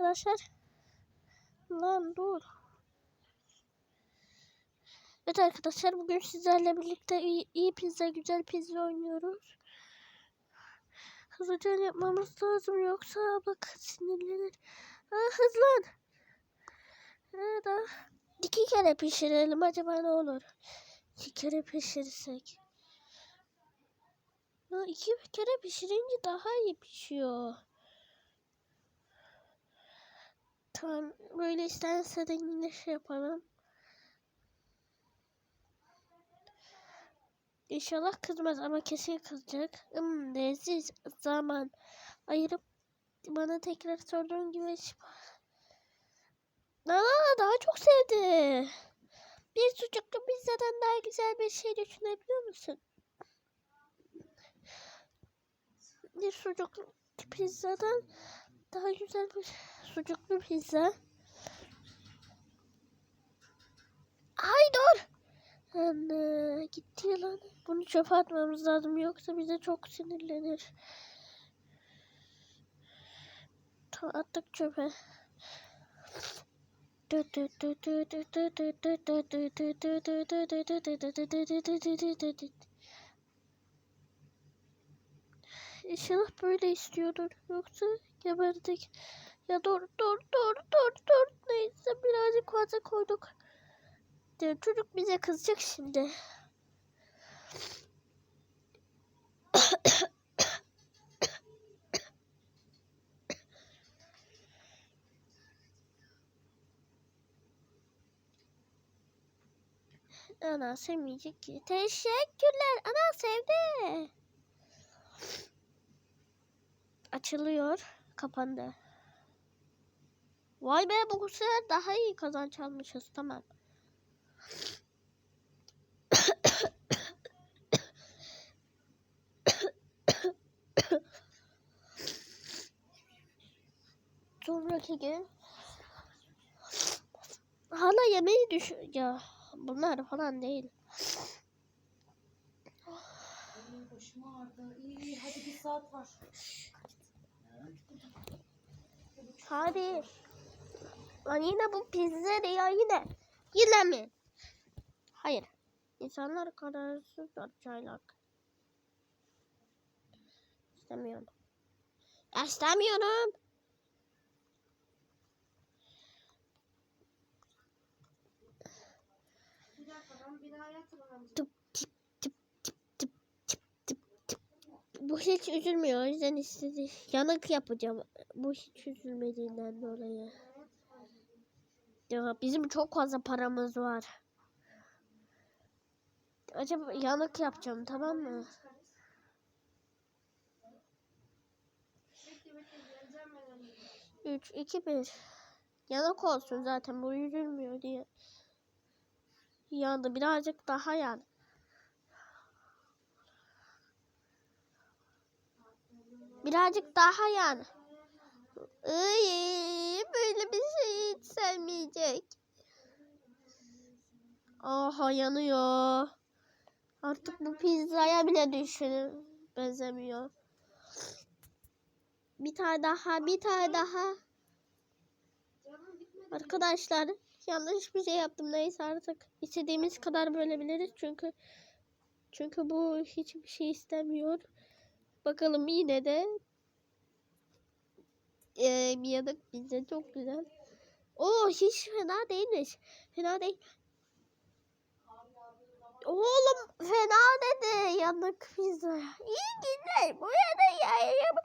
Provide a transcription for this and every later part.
arkadaşlar. Lan dur. Evet arkadaşlar bugün sizlerle birlikte iyi, iyi pizza, güzel pizza oynuyoruz. Hızlıca yapmamız lazım yoksa bak sinirlenir. Ha, hızlan. Ha, da. İki kere pişirelim acaba ne olur? İki kere pişirirsek. Ha, iki kere pişirince daha iyi pişiyor. Tamam böyle isterse de yine şey yapalım. İnşallah kızmaz ama kesin kızacak. Hmm, leziz zaman ayırıp bana tekrar sorduğun gibi Aa, daha çok sevdi. Bir sucuklu pizzadan daha güzel bir şey düşünebiliyor musun? Bir sucuklu pizzadan daha güzel bir sucuklu pizza. Ay dur. Anne gitti lan. Bunu çöpe atmamız lazım yoksa bize çok sinirlenir. Tamam attık çöpe. İnşallah böyle istiyordur. Yoksa geberdik. Ya dur dur dur dur dur. Neyse birazcık fazla koyduk. Ya çocuk bize kızacak şimdi. Ana sevmeyecek ki. Teşekkürler. Ana sevdi. Açılıyor. Kapandı. Vay be bu sefer daha iyi kazanç almışız. Tamam. Sonraki gün hala yemeği düş ya bunlar falan değil. Başım ağrıdı. İyi iyi hadi bir saat var. Hadi. Lan yine bu pizza ya yine. Yine mi? Hayır. İnsanlar kararsız çaylak. İstemiyorum. İstemiyorum. Bu hiç üzülmüyor. O yüzden istedi. Yanık yapacağım. Bu hiç üzülmediğinden dolayı. Ya bizim çok fazla paramız var. Acaba yanık yapacağım tamam mı? 3, 2, 1. Yanık olsun zaten bu üzülmüyor diye. Yandı birazcık daha yan. Birazcık daha yan. Iy, böyle bir şey hiç sevmeyecek. Aha yanıyor. Artık bu pizzaya bile düşünün. Benzemiyor. Bir tane daha, bir tane daha. Arkadaşlar yanlış bir şey yaptım neyse artık istediğimiz kadar bölebiliriz çünkü çünkü bu hiçbir şey istemiyor. Bakalım yine de eee yanık bize çok güzel. Oo hiç fena değilmiş. Fena değil. Oğlum fena dedi yanık pizza. İyi günler. Burada yarım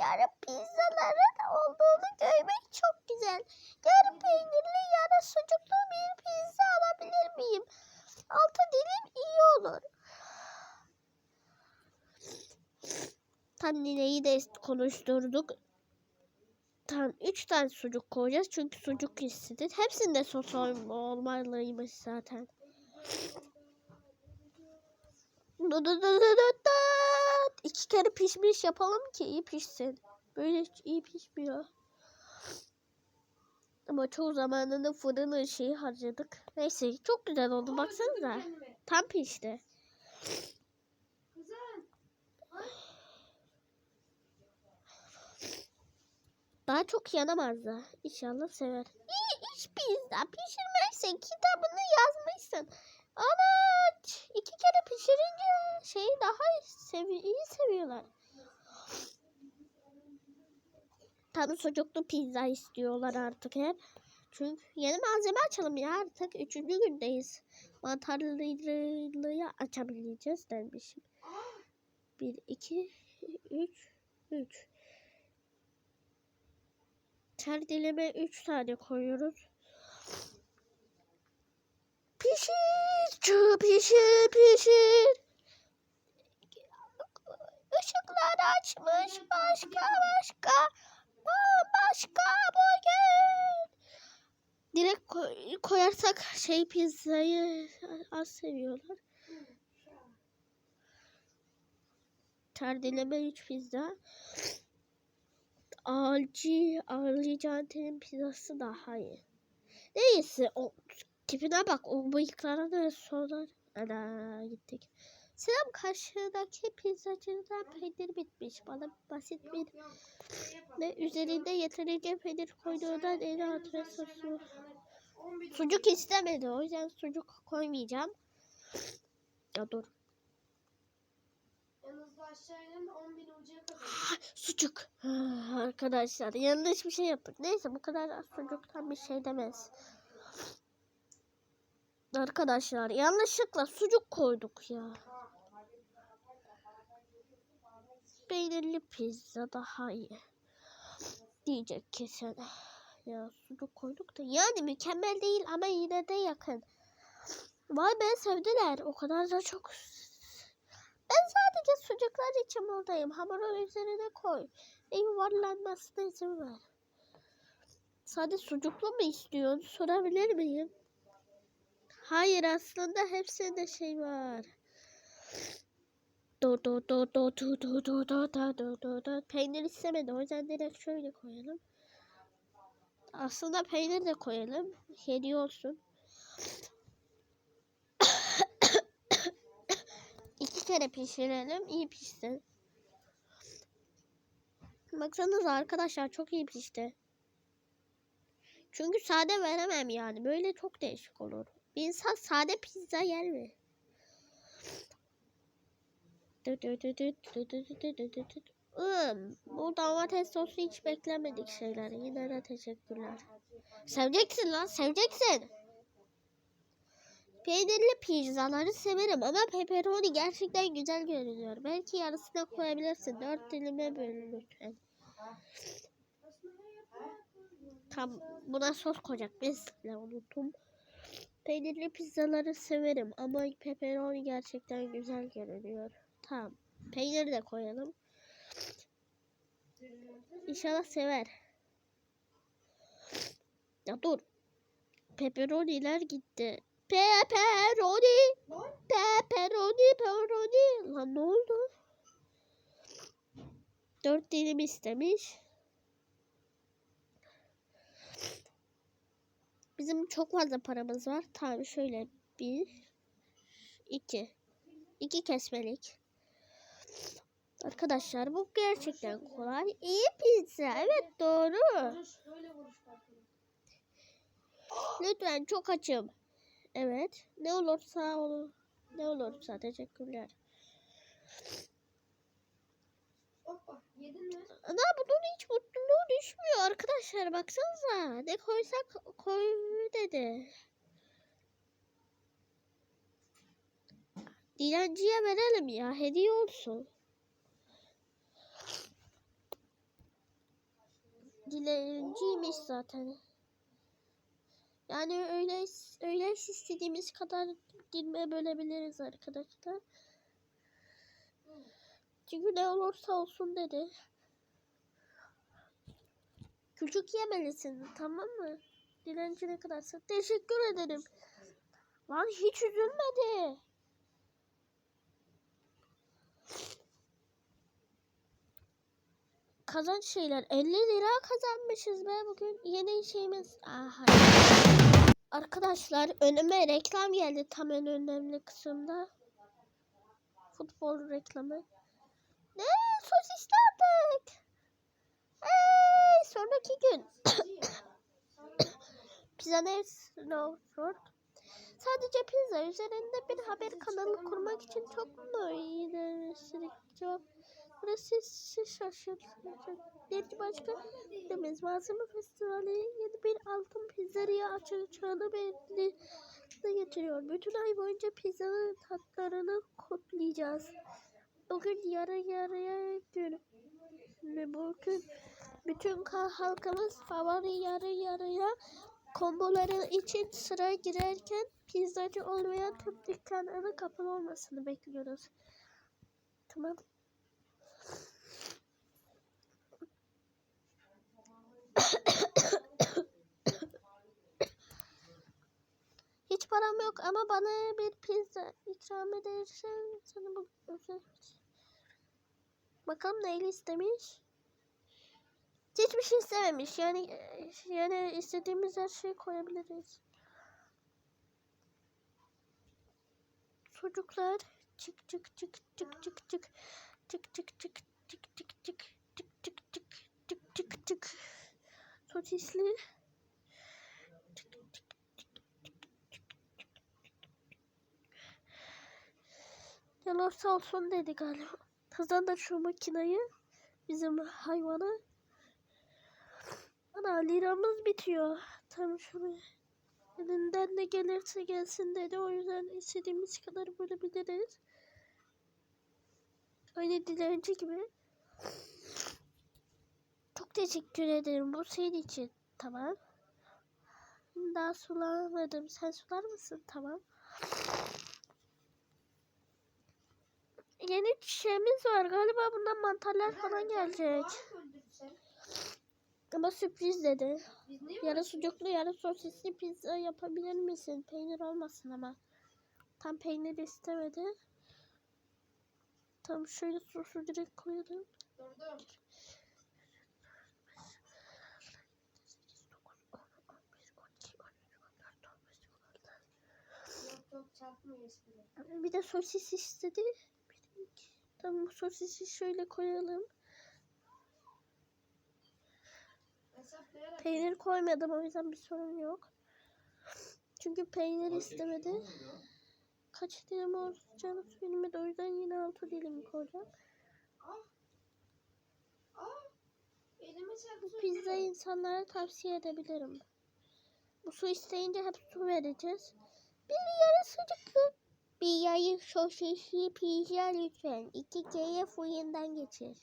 yarım pizzaların olduğunu görmek çok güzel. Yarım peynirli yarım sucuklu bir pizza alabilir miyim? Altı dilim iyi olur. Tam nineyi de konuşturduk. Tam üç tane sucuk koyacağız çünkü sucuk istedi. Hepsinde sos olma- olmalıymış zaten. İki kere pişmiş yapalım ki iyi pişsin. Böyle hiç iyi pişmiyor. Ama çoğu zamanını fırın şeyi harcadık. Neyse çok güzel oldu baksanıza. Tam pişti. Daha çok yanamazdı. İnşallah sever. İyi iş pizza. Pişirmezsen kitabını yazmışsın. Ana iki kere pişirince şeyi daha sevi iyi seviyorlar. Tabii sucuklu pizza istiyorlar artık hep. Çünkü yeni malzeme açalım ya artık. Üçüncü gündeyiz. Mantarlıyı açabileceğiz dermişim. Bir, iki, üç, üç. Ter dileme üç tane koyuyoruz. Pişir, çı pişir, pişir. Işıkları açmış başka başka. Başka bugün. Direkt koy- koyarsak şey pizzayı az seviyorlar. Terdileme 3 pizza. Alci, Arlı Cante'nin pizzası daha iyi. Neyse o tipine bak o bıyıklara da sonra ana gittik. Selam karşıdaki pizzacıdan peynir bitmiş. Bana basit bir ve üzerinde yeterince peynir koyduğundan en altına sosu. Sucuk istemedi o yüzden sucuk koymayacağım. Ya dur. Yalnız da aşağı inin de 10 bin ucuya. Sucuk. Ah, Arkadaşlar yanlış bir şey yaptık. Neyse bu kadar sucuktan bir şey demez. Arkadaşlar yanlışlıkla sucuk koyduk ya. Peynirli pizza daha iyi. Diyecek kesin. Ya sucuk koyduk da yani mükemmel değil ama yine de yakın. Vay be sevdiler. O kadar da çok. Ben sadece sucuklar için buradayım. Hamurun üzerine koy. Ve yuvarlanmasına izin ver. Sadece sucuklu mu istiyorsun? Sorabilir miyim? Hayır aslında hepsinde şey var. Do do do do do do do do do do do do Peynir istemedi o yüzden direkt şöyle koyalım. Aslında peynir de koyalım. Hediye olsun. İki kere pişirelim. iyi pişsin. Baksanıza arkadaşlar çok iyi pişti. Çünkü sade veremem yani. Böyle çok değişik olur. Bir insan sade pizza yer mi? Bu domates sosu hiç beklemedik şeyler. Yine de teşekkürler. Seveceksin lan seveceksin. Peynirli pizzaları severim ama pepperoni gerçekten güzel görünüyor. Belki yarısına koyabilirsin. Dört dilime böl lütfen. Tam buna sos koyacak. Mesela unuttum. Peynirli pizzaları severim ama pepperoni gerçekten güzel görünüyor. Tamam. Peynir de koyalım. İnşallah sever. Ya dur. Pepperoniler gitti. Pepperoni. Pepperoni, pepperoni. Lan ne oldu? Dört dilim istemiş. Bizim çok fazla paramız var. Tamam şöyle bir, iki, iki kesmelik. Arkadaşlar bu gerçekten kolay. İyi pizza. Evet doğru. Lütfen çok açım. Evet. Ne olursa olur. Ne olursa teşekkürler. Hoppa, yedin mi? Ana bunun hiç mutluluğu düşmüyor arkadaşlar. Baksanıza. Ne koysak koy dedi. Dilenciye verelim ya. Hediye olsun. Dilenciymiş zaten. Yani öyle öyle istediğimiz kadar dilime bölebiliriz arkadaşlar. Çünkü ne olursa olsun dedi. Küçük yemelisin tamam mı? Dilenci ne kadarsa. Teşekkür ederim. Lan hiç üzülmedi. Kazanç şeyler. 50 lira kazanmışız be bugün. Yeni şeyimiz. Aha. Arkadaşlar önüme reklam geldi tam en önemli kısımda. Futbol reklamı. Ne? Sosis aldık. Ay sonraki gün. Pizza ne? Snowford. Sadece pizza üzerinde bir haber kanalı kurmak için çok mu iyileştirik cevap. Burası sizi şaşırtacak. Bir başka demiz malzeme festivali yeni bir altın pizzeria açacağını belli getiriyor. Bütün ay boyunca pizzanın tatlarını kutlayacağız. Bugün yarı yarıya gün. Bugün bütün halkımız favori yarı yarıya komboları için sıra girerken pizzacı olmayan tüm dükkanların kapalı olmasını bekliyoruz. Tamam. Hiç param yok ama bana bir pizza ikram edersen sana bu. Bakalım neyle istemiş? Hiçbir şey istememiş. Yani e, yani istediğimiz her şeyi koyabiliriz. Çocuklar çık çık çık çık çık çık çık çık çık çık çık çık çık çık çık çık çık çık sosisli çık çık çık Yalan olsun dedi galiba. Hızlandır şu makinayı. Bizim hayvana. Ana liramız bitiyor. Tam şunu. Elinden ne gelirse gelsin dedi. O yüzden istediğimiz kadar bölebiliriz. Aynı dilenci gibi. Çok teşekkür ederim. Bu senin için. Tamam. Daha sulamadım. Sen sular mısın? Tamam. Yeni şeyimiz var. Galiba bundan mantarlar falan gelecek. Ama sürpriz dedi. Yarı sucuklu yarı sosisli pizza yapabilir misin? Peynir olmasın ama. Tam peynir istemedi. Tam şöyle sosu direkt koyalım. Durdum. Bir de sosis istedi. Tamam bu sosisi şöyle koyalım. Peynir koymadım o yüzden bir sorun yok. Çünkü peynir istemedi. Kaç dilim olacağını bilmedi o yüzden yine altı dilim koyacağım. Aa, elime çarptı. Bu pizzayı insanlara tavsiye edebilirim. Bu su isteyince hep su vereceğiz. Bir yarı sucuklu. Bir yarı sosisli pizza lütfen. İki kere fırından geçir.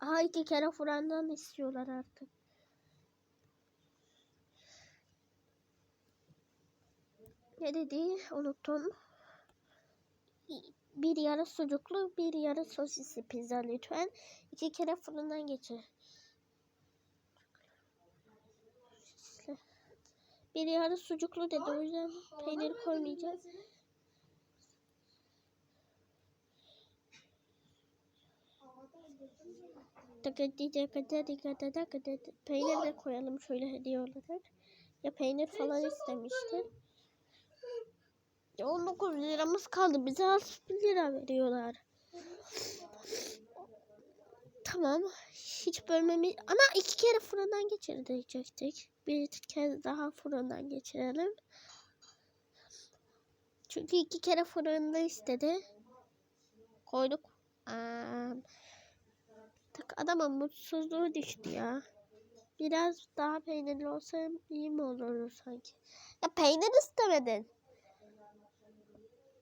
Aha iki kere fırından istiyorlar artık. Ne dedi? Unuttum. Bir yarı sucuklu, bir yarı sosisli pizza lütfen. İki kere fırından geçir. Bir yarı sucuklu dedi o yüzden peynir koymayacağım. Peynir de koyalım şöyle hediye olarak. Ya peynir falan istemişti. Ya 19 liramız kaldı. Bize az 1 lira veriyorlar. Tamam. Hiç bölmemi... Ana iki kere fırından geçirecektik. Bir kez daha fırından geçirelim. Çünkü iki kere fırında istedi. Koyduk. Aa, tak adamın mutsuzluğu düştü ya. Biraz daha peynirli olsa iyi mi olurdu sanki? Ya peynir istemedin.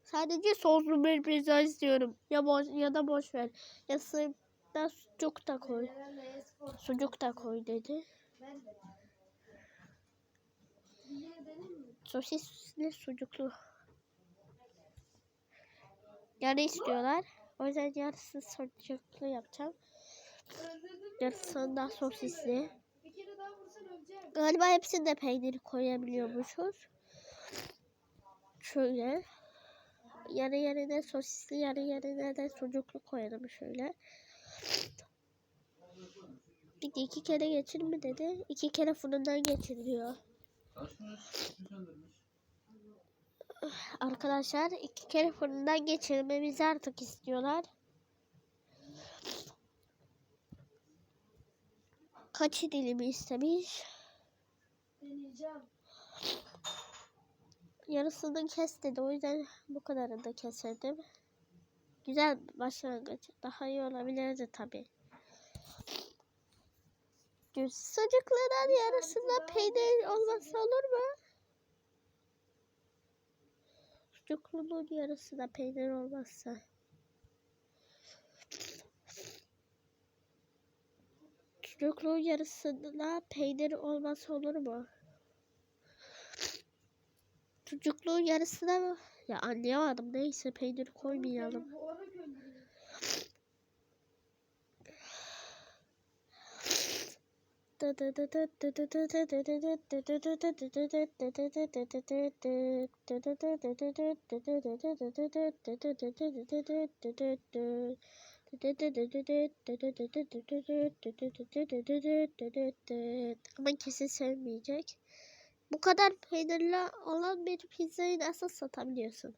Sadece soslu bir pizza istiyorum. Ya boş ya da boş ver. Ya da sucuk da koy. Sucuk da koy dedi. Sosisli sucuklu. Yarı istiyorlar. O yüzden yarısı sucuklu yapacağım. Yarısından sosisli. Galiba hepsini de peynir koyabiliyormuşuz. Şöyle. Yarı yerine sosisli, yarı yerine de sucuklu koyalım şöyle. Dedi iki kere geçir mi dedi. İki kere fırından geçiriyor. Arkadaşlar iki kere fırından geçirmemizi artık istiyorlar. Kaç dilimi istemiş? Deneyeceğim. Yarısını kes dedi. O yüzden bu kadarını da keserdim. Güzel başlangıç. Daha iyi olabilirdi tabii. Düz sucukların yarısında peynir olması olur mu? Sucuklunun yarısında peynir olmazsa. Sucukluğun yarısında peynir olması olur mu? Sucukluğun yarısına mı? Ya anlayamadım. Neyse peynir koymayalım. Ama kesin sevmeyecek. Bu kadar peynirli olan bir pizzayı nasıl satabiliyorsun?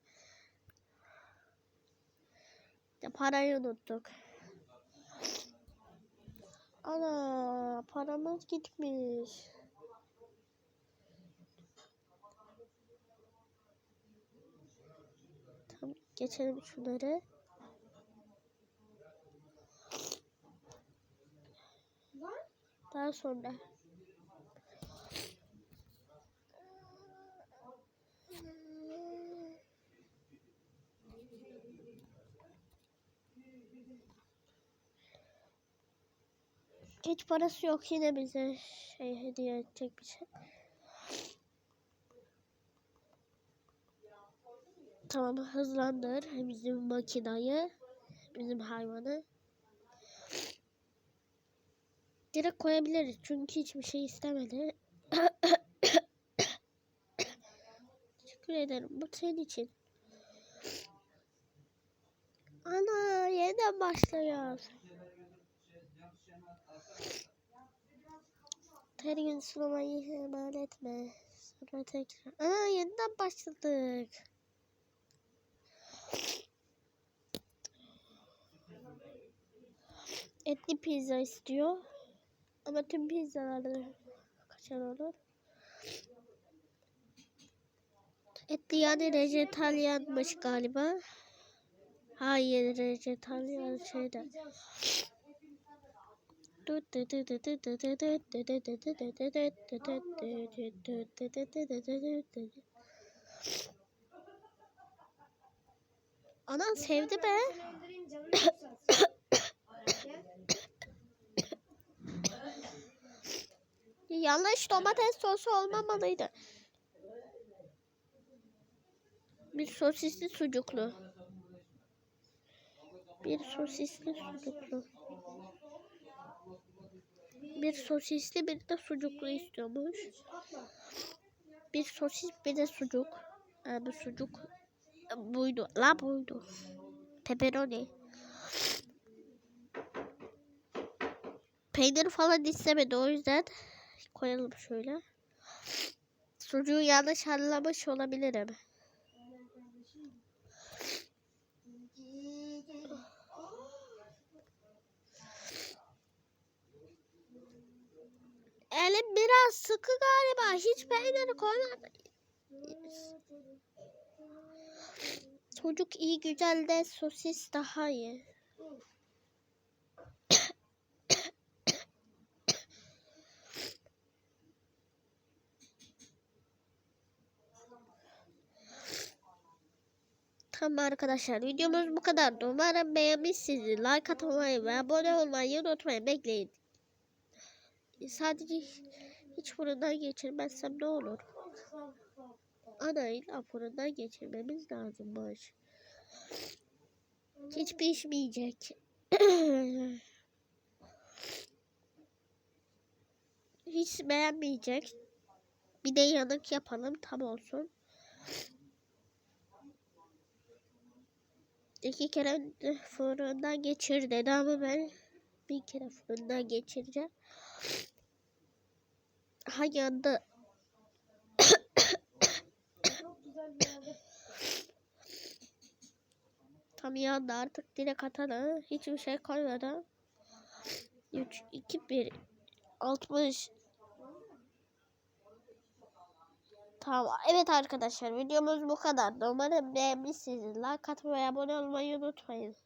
Ya parayı unuttuk. Ana paramız gitmiş. Tamam geçelim şunları. Lan Daha sonra. Hiç parası yok yine bize şey hediye edecek bir şey. Tamam hızlandır bizim makinayı, bizim hayvanı. Direkt koyabiliriz çünkü hiçbir şey istemedi. Teşekkür ederim. Bu senin için. Ana yeniden başlıyor. Her gün sulamayı ihmal etme. Sonra tekrar. Aa yeniden başladık. Etli pizza istiyor. Ama tüm pizzalarda kaçar olur. Etli yani vejetalyanmış galiba. Hayır vejetalyan şeyden. Anan sevdi be. Yanlış domates sosu olmamalıydı. Bir sosisli sucuklu. Bir sosisli sucuklu. Bir sosisli bir de sucuklu istiyormuş. Bir sosis bir de sucuk. Bu sucuk buydu. La buydu. Pepperoni. Peynir falan istemedi o yüzden koyalım şöyle. Sucuğu yanlış anlamış olabilirim. Elim biraz sıkı galiba. Hiç peynir koymadı. Çocuk iyi güzel de sosis daha iyi. Tamam arkadaşlar videomuz bu kadardı. Umarım beğenmişsiniz. Like atmayı ve abone olmayı unutmayın. Bekleyin. Sadece hiç fırından geçirmezsem ne olur? Anayla fırından geçirmemiz lazımmış. Hiç pişmeyecek. Hiç beğenmeyecek. Bir de yanık yapalım tam olsun. İki kere fırından geçir dedi ama ben bir kere fırından geçireceğim. Ha yandı. Çok güzel bir yerde. Tam yandı artık direkt atalım. Hiçbir şey koymadan. 3, 2, 1. 60. Tamam. Evet arkadaşlar videomuz bu kadar. Umarım beğenmişsiniz. Like atmayı, abone olmayı unutmayın.